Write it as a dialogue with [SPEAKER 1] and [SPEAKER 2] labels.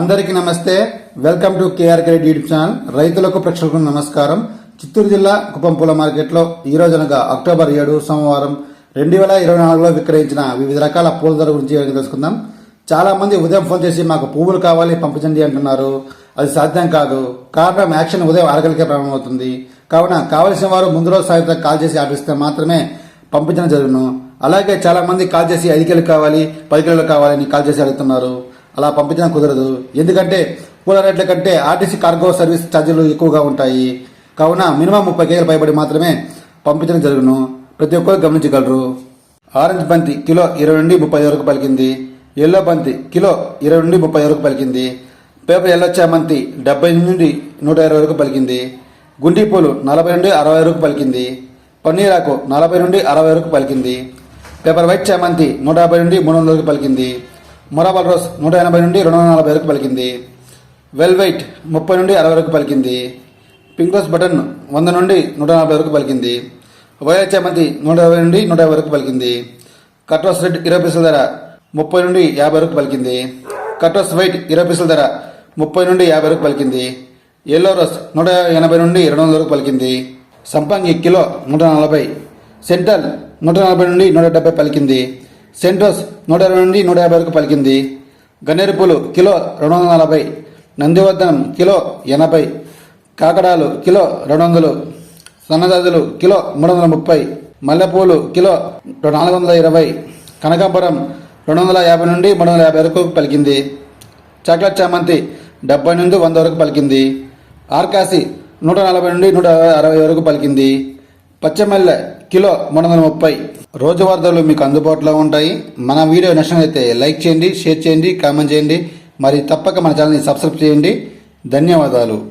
[SPEAKER 1] అందరికీ నమస్తే. Welcome to KR credit YouTube channel రైతులకు ప్రేక్షకులకు నమస్కారం. చిత్తూరు జిల్లా కుప్పం పూల మార్కెట్లో ఈ రోజునగా అక్టోబర్ ఏడు సోమవారం రెండు వేల ఇరవై నాలుగులో విక్రయించిన వివిధ రకాల పూల ధర గురించి తెలుసుకుందాం. చాలామంది ఉదయం ఫోన్ చేసి మాకు పువ్వులు కావాలి పంపించండి అంటున్నారు. అది సాధ్యం కాదు. కారణం యాక్షన్ ఉదయం అరగలికే ప్రారంభమవుతుంది. కావున కావలసిన వారు ముందు రోజు సాయంత్రం కాల్ చేసి ఆపిస్తే మాత్రమే పంపించడం జరుగును. అలాగే చాలామంది కాల్ చేసి ఐదు కిలో కావాలి పది కిలోలు కావాలని కాల్ చేసి అడుగుతున్నారు. అలా పంపించడం కుదరదు. ఎందుకంటే పూల రేట్ల కంటే ఆర్టీసీ కార్గో సర్వీస్ ఛార్జీలు ఎక్కువగా ఉంటాయి. కావున మినిమం ముప్పై కేజీల పైబడి మాత్రమే పంపించడం జరుగును. ప్రతి ఒక్కరు గమనించగలరు. ఆరెంజ్ బంతి కిలో ఇరవై నుండి ముప్పై వరకు పలికింది. ఎల్లో బంతి కిలో ఇరవై నుండి ముప్పై వరకు పలికింది. పేపర్ ఎల్లో చామంతి డెబ్బై నుండి నూట ఇరవై వరకు పలికింది. గుండి పూలు నలభై నుండి అరవై వరకు పలికింది. పన్నీరాకు నలభై నుండి అరవై వరకు పలికింది. పేపర్ వైట్ చామంతి నూట యాభై నుండి మూడు వందల వరకు పలికింది. మొరాబల్ రోస్ నూట ఎనభై నుండి రెండు వందల నలభై వరకు పలికింది. వెల్ వైట్ ముప్పై నుండి అరవై వరకు పలికింది. పింక్ బటన్ వంద నుండి నూట నలభై వరకు పలికింది. వైఎస్ చామంతి నూట యాభై నుండి నూట యాభై వరకు పలికింది. కట్రోస్ రెడ్ ఇరవై పైసల ధర ముప్పై నుండి యాభై వరకు పలికింది. కట్రోస్ వైట్ ఇరవై పైసల ధర ముప్పై నుండి యాభై వరకు పలికింది. ఎల్లో రోస్ నూట ఎనభై నుండి రెండు వందల వరకు పలికింది. సంపంగి కిలో నూట నలభై. సెంట్రల్ నూట నలభై నుండి నూట డెబ్బై పలికింది. సెంట్రోస్ నూట ఇరవై నుండి నూట యాభై వరకు పలికింది. గన్నేరు పూలు కిలో రెండు వందల నలభై నందివర్ధనం కిలో ఎనభై కాకడాలు కిలో రెండు వందలు సన్నజాజులు కిలో మూడు వందల ముప్పై మల్లెపూలు కిలో నాలుగు వందల ఇరవై కనకాంబరం రెండు వందల యాభై నుండి మూడు వందల యాభై వరకు పలికింది. చాక్లెట్ చామంతి డెబ్బై నుండి వంద వరకు పలికింది. ఆర్కాసి నూట నలభై నుండి నూట అరవై వరకు పలికింది. పచ్చమల్లె కిలో మూడు వందల ముప్పై రోజు వార్తలు మీకు అందుబాటులో ఉంటాయి. మన వీడియో నచ్చినట్లయితే లైక్ చేయండి షేర్ చేయండి కామెంట్ చేయండి. మరి తప్పక మన ఛానల్ని సబ్స్క్రైబ్ చేయండి. ధన్యవాదాలు.